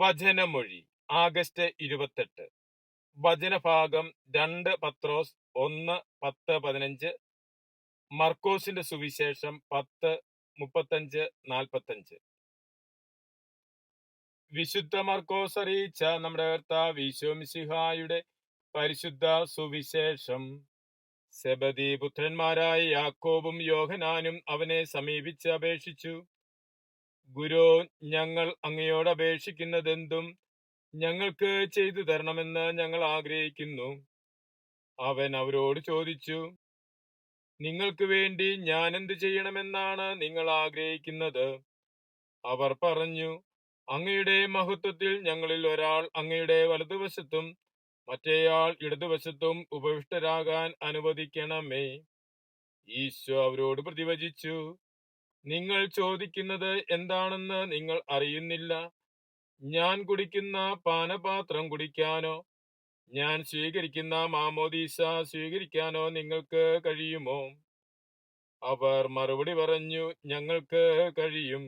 വചനമൊഴി August ഇരുപത്തെട്ട്. വചനഭാഗം രണ്ട് പത്രോസ് ഒന്ന് പത്ത് പതിനഞ്ച്. മർക്കോസിന്റെ സുവിശേഷം പത്ത് മുപ്പത്തഞ്ച് നാൽപ്പത്തഞ്ച്. വിശുദ്ധ മർക്കോസ് അറിയിച്ച നമ്മുടെ കർത്താവ് ഈശോമിസിഹായുടെ പരിശുദ്ധ സുവിശേഷം. സെബദി പുത്രന്മാരായ യാക്കോബും യോഹനാനും അവനെ സമീപിച്ച് അപേക്ഷിച്ചു. ഗുരു ഞങ്ങൾ അങ്ങയോട് അപേക്ഷിക്കുന്നതെന്തും ഞങ്ങൾക്ക് ചെയ്തു തരണമെന്ന് ഞങ്ങൾ ആഗ്രഹിക്കുന്നു. അവൻ അവരോട് ചോദിച്ചു നിങ്ങൾക്ക് വേണ്ടി ഞാൻ എന്ത് ചെയ്യണമെന്നാണ് നിങ്ങൾ ആഗ്രഹിക്കുന്നത്? അവർ പറഞ്ഞു അങ്ങയുടെ മഹത്വത്തിൽ ഞങ്ങളിൽ ഒരാൾ അങ്ങയുടെ വലതുവശത്തും മറ്റേയാൾ ഇടതുവശത്തും ഉപവിഷ്ടരാകാൻ അനുവദിക്കണമേ. ഈശോ അവരോട് പ്രതിവചിച്ചു നിങ്ങൾ ചോദിക്കുന്നത് എന്താണെന്ന് നിങ്ങൾ അറിയുന്നില്ല. ഞാൻ കുടിക്കുന്ന പാനപാത്രം കുടിക്കാനോ? ഞാൻ സ്വീകരിക്കുന്ന മാമോദീസ സ്വീകരിക്കാനോ നിങ്ങൾക്ക് കഴിയുമോ? അവർ മറുപടി പറഞ്ഞു ഞങ്ങൾക്ക് കഴിയും.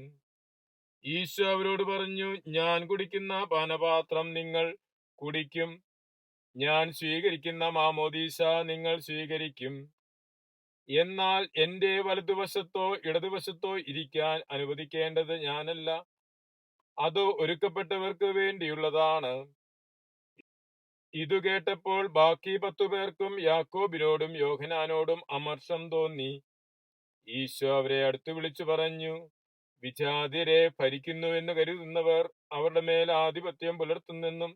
ഈശോ അവരോട് പറഞ്ഞു ഞാൻ കുടിക്കുന്ന പാനപാത്രം നിങ്ങൾ കുടിക്കും. ഞാൻ സ്വീകരിക്കുന്ന മാമോദീസ നിങ്ങൾ സ്വീകരിക്കും. എന്നാൽ എന്റെ വലതുവശത്തോ ഇടതുവശത്തോ ഇരിക്കാൻ അനുവദിക്കേണ്ടത് ഞാനല്ല. അത് ഒരുക്കപ്പെട്ടവർക്ക് വേണ്ടിയുള്ളതാണ്. ഇതു കേട്ടപ്പോൾ ബാക്കി പത്തു പേർക്കും യാക്കോബിനോടും യോഹനാനോടും അമർഷം തോന്നി. ഈശോ അവരെ അടുത്തു വിളിച്ചു പറഞ്ഞു വിജാതിരെ ഭരിക്കുന്നുവെന്ന് കരുതുന്നവർ അവരുടെ മേൽ ആധിപത്യം പുലർത്തുന്നെന്നും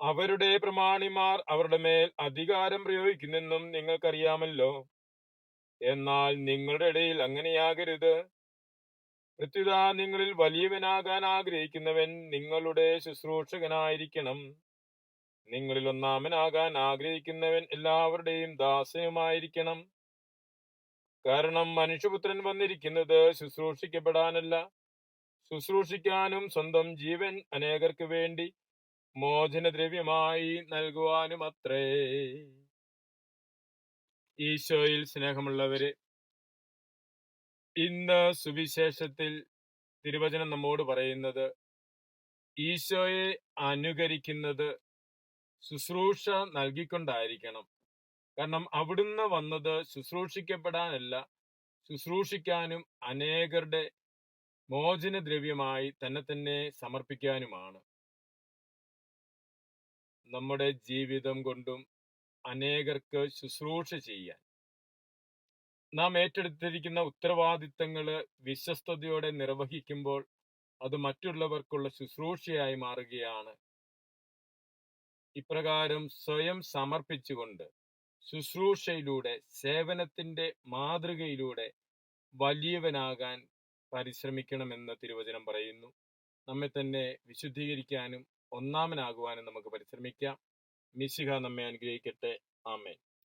അവരുടെ പ്രമാണിമാർ അവരുടെ മേൽ അധികാരം പ്രയോഗിക്കുന്നെന്നും നിങ്ങൾക്കറിയാമല്ലോ. എന്നാൽ നിങ്ങളുടെ ഇടയിൽ അങ്ങനെയാകരുത്. പ്രത്യുത നിങ്ങളിൽ വലിയവനാകാൻ ആഗ്രഹിക്കുന്നവൻ നിങ്ങളുടെ ശുശ്രൂഷകനായിരിക്കണം. നിങ്ങളിൽ ഒന്നാമനാകാൻ ആഗ്രഹിക്കുന്നവൻ എല്ലാവരുടെയും ദാസനുമായിരിക്കണം. കാരണം മനുഷ്യപുത്രൻ വന്നിരിക്കുന്നത് ശുശ്രൂഷിക്കപ്പെടാനല്ല. ശുശ്രൂഷിക്കാനും സ്വന്തം ജീവൻ അനേകർക്ക് വേണ്ടി മോചനദ്രവ്യമായി നൽകുവാനും അത്രേ ഈശോയിൽ സ്നേഹമുള്ളവര് ഇന്ന് സുവിശേഷത്തിൽ തിരുവചനം നമ്മോട് പറയുന്നത് ഈശോയെ അനുകരിക്കുന്നത് ശുശ്രൂഷ നൽകിക്കൊണ്ടായിരിക്കണം. കാരണം അവിടുന്ന് വന്നത് ശുശ്രൂഷിക്കപ്പെടാനല്ല ശുശ്രൂഷിക്കാനും അനേകരുടെ മോചനദ്രവ്യമായി തന്നെ തന്നെ സമർപ്പിക്കാനുമാണ്. നമ്മുടെ ജീവിതം കൊണ്ടും അനേകർക്ക് ശുശ്രൂഷ ചെയ്യാൻ. നാം ഏറ്റെടുത്തിരിക്കുന്ന ഉത്തരവാദിത്തങ്ങൾ വിശ്വസ്തയോടെ നിർവഹിക്കുമ്പോൾ അത് മറ്റുള്ളവർക്കുള്ള ശുശ്രൂഷയായി മാറുകയാണ്. ഇപ്രകാരം സ്വയം സമർപ്പിച്ചുകൊണ്ട് ശുശ്രൂഷയിലൂടെ സേവനത്തിന്റെ മാതൃകയിലൂടെ വലിയവനാകാൻ പരിശ്രമിക്കണമെന്ന് തിരുവചനം പറയുന്നു. നമ്മെ തന്നെ വിശുദ്ധീകരിക്കാനും ഒന്നാമനാകുവാനും നമുക്ക് പരിശ്രമിക്കാം. മിശിഹ നമ്മെ അനുഗ്രഹിക്കട്ടെ. ആമേൻ.